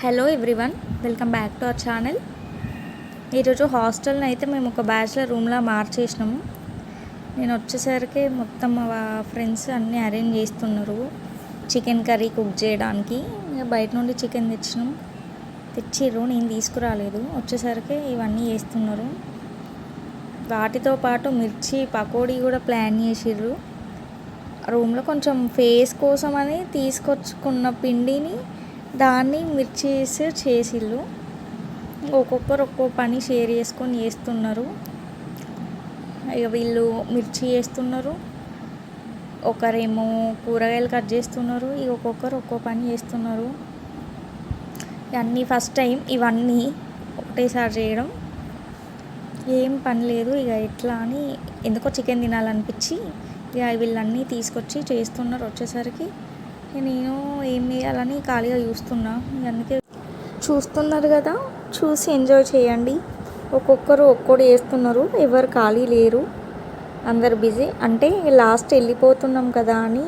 Hello everyone welcome back to our channel ఈరోజు హాస్టల్ని అయితే మేము ఒక బ్యాచులర్ రూమ్లా మార్చేసినాము. నేను వచ్చేసరికి మొత్తం మా ఫ్రెండ్స్ అన్నీ అరేంజ్ చేస్తున్నారు. చికెన్ కర్రీ కుక్ చేయడానికి. బయట నుండి చికెన్ తెచ్చినాం. తెచ్చిర్రు నేను తీసుకురాలేదు. వచ్చేసరికి ఇవన్నీ చేస్తున్నారు. వాటితో పాటు మిర్చి పకోడీ కూడా ప్లాన్ చేసిర్రు. రూమ్లో కొంచెం ఫేస్ కోసం అని తీసుకొచ్చుకున్న పిండిని దాన్ని మిర్చి చేసిళ్ళు. ఒక్కొక్కరు ఒక్కో పని షేర్ చేసుకొని చేస్తున్నారు. ఇక వీళ్ళు మిర్చి వేస్తున్నారు ఒకరేమో కూరగాయలు కట్ చేస్తున్నారు. ఇక ఒక్కొక్కరు ఒక్కో పని చేస్తున్నారు. ఇవన్నీ ఫస్ట్ టైం ఇవన్నీ ఒకటేసారి చేయడం. ఏం పని లేదు. ఇక ఎట్లా అని ఎందుకో చికెన్ తినాలనిపించి ఇక వీళ్ళన్నీ తీసుకొచ్చి చేస్తున్నారు. వచ్చేసరికి నేను ఏం చేయాలని ఖాళీగా చూస్తున్నా. అందుకే చూస్తున్నారు కదా చూసి ఎంజాయ్ చేయండి. ఒక్కొక్కరు ఒక్కోటి చేస్తున్నారు ఎవరు ఖాళీ లేరు. అందరు బిజీ అంటే లాస్ట్ వెళ్ళిపోతున్నాం కదా అని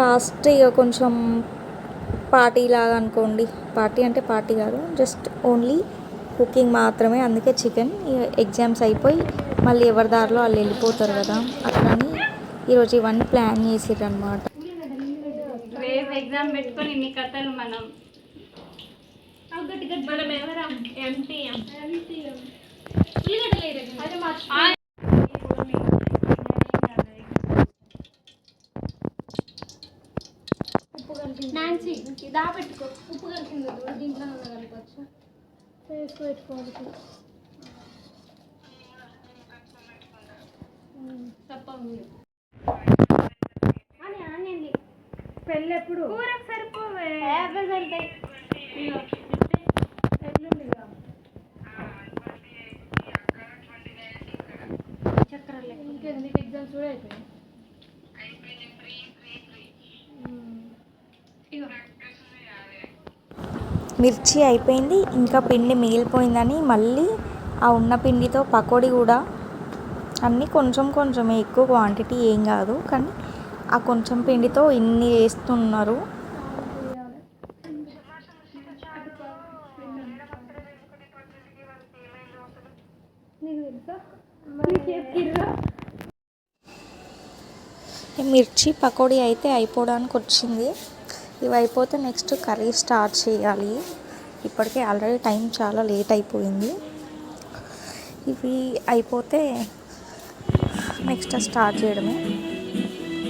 లాస్ట్ ఇక కొంచెం పార్టీ లాగా అనుకోండి. పార్టీ అంటే పార్టీ కాదు జస్ట్ ఓన్లీ కుకింగ్ మాత్రమే. అందుకే చికెన్ ఎగ్జామ్స్ అయిపోయి మళ్ళీ ఎవరి దారిలో వాళ్ళు వెళ్ళిపోతారు కదా. అట్లని ఈరోజు ఇవన్నీ ప్లాన్ చేసిర్రు అనమాట ఎగ్జామ్ పెట్టుకొని ఇన్ని కథలు మనం. మనం ఎవరా? నాన్సీ దా పెట్టుకో. ఉప్పు కలిసింది దీంట్లో కలపచ్చు వేసుకో పెట్టుకోవాలి. తప్పదు అని అని పెళ్ళి ఎప్పుడు కూరకు సరిపోవే. యాభై సరిపోయి. ఎల్లుండి ఇక. చక్రాలు ఇంకేంది? నీకు ఎగ్జామ్స్ కూడా అయిపోయాయి మిర్చి అయిపోయింది. ఇంకా పిండి మిగిలిపోయిందని మళ్ళీ ఆ ఉన్న పిండితో పకోడీ కూడా. అన్నీ కొంచెం కొంచెం ఎక్కువ క్వాంటిటీ ఏం కాదు. కానీ ఆ కొంచెం పిండితో ఇన్ని వేస్తున్నారు. మిర్చి పకోడీ అయితే అయిపోవడానికి వచ్చింది. ఇవి అయిపోతే నెక్స్ట్ కర్రీ స్టార్ట్ చేయాలి. ఇప్పటికే ఆల్రెడీ టైం చాలా లేట్ అయిపోయింది. ఇవి అయిపోతే నెక్స్ట్ స్టార్ట్ చేయడమే.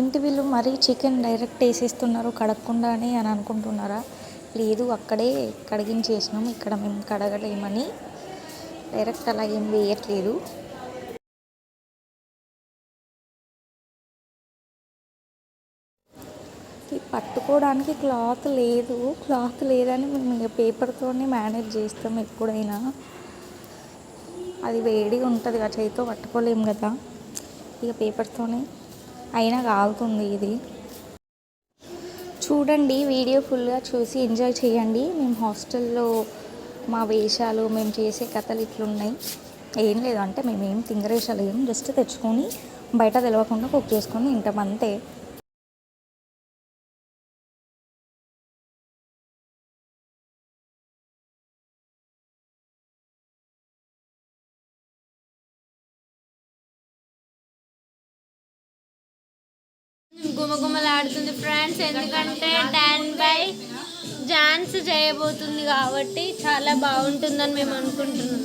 ఏంటి వీళ్ళు మరీ చికెన్ డైరెక్ట్ వేసేస్తున్నారు కడగకుండానే అని అనుకుంటున్నారా? లేదు అక్కడే కడిగించేసినాం ఇక్కడ మేము కడగలేమని. డైరెక్ట్ అలా ఏం వేయట్లేదు. పట్టుకోవడానికి క్లాత్ లేదు క్లాత్ లేదని మేము ఇక పేపర్తోనే మేనేజ్ చేస్తాం ఎప్పుడైనా. అది వేడిగా ఉంటుంది ఆ చేతితో పట్టుకోలేము కదా. ఇక పేపర్తోనే అయినా కాలుతుంది ఇది. చూడండి వీడియో ఫుల్గా చూసి ఎంజాయ్ చేయండి. మేము హాస్టల్లో మా వేషాలు మేము చేసే కథలు ఇట్లున్నాయి. ఏం లేదు అంటే మేము ఏం తింగరేషాలు ఏం జస్ట్ తెచ్చుకొని బయట తెలియకుండా కుక్ చేసుకొని తింటాం అంతే. గుమగుమలాడుతుంది ఫ్రెండ్స్. ఎందుకంటే డాన్ బై డాన్స్ చేయబోతుంది కాబట్టి చాలా బాగుంటుందని మేము అనుకుంటున్నాం.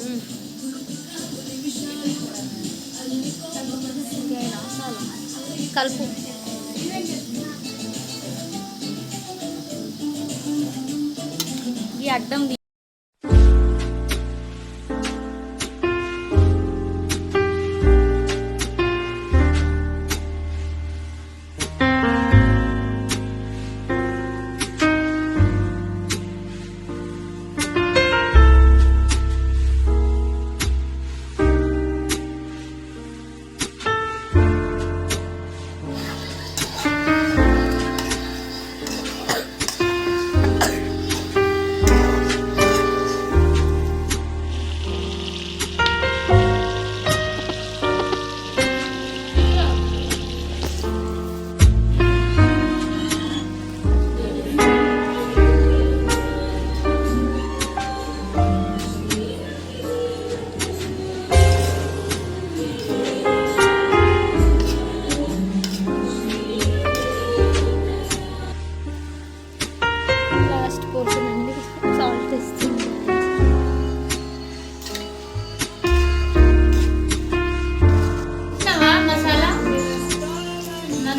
కలుపు. ఈ అడ్డం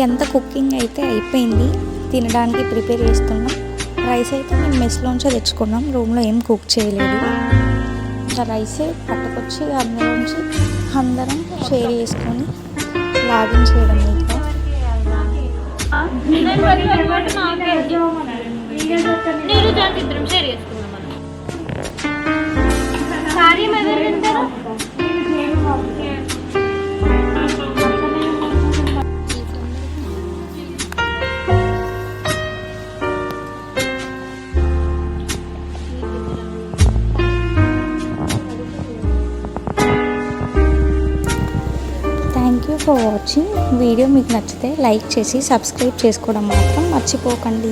ఎంత ఈ కుకింగ్ అయితే అయిపోయింది తినడానికి ప్రిపేర్ చేస్తున్నాం రైస్ అయితే మేము మెస్లోంచే తెచ్చుకున్నాం రూమ్లో ఏం కుక్ చేయలేదు ఇంకా రైస్ పట్టుకొచ్చి అందులోంచి అందరం షేర్ చేసుకొని లాగిన్ చేయడం ఇంకా నేను ఇద్దరం షేర్ ఫర్ వాచింగ్ వీడియో మీకు నచ్చితే లైక్ చేసి సబ్స్క్రైబ్ చేసుకోవడం మాత్రం మర్చిపోకండి.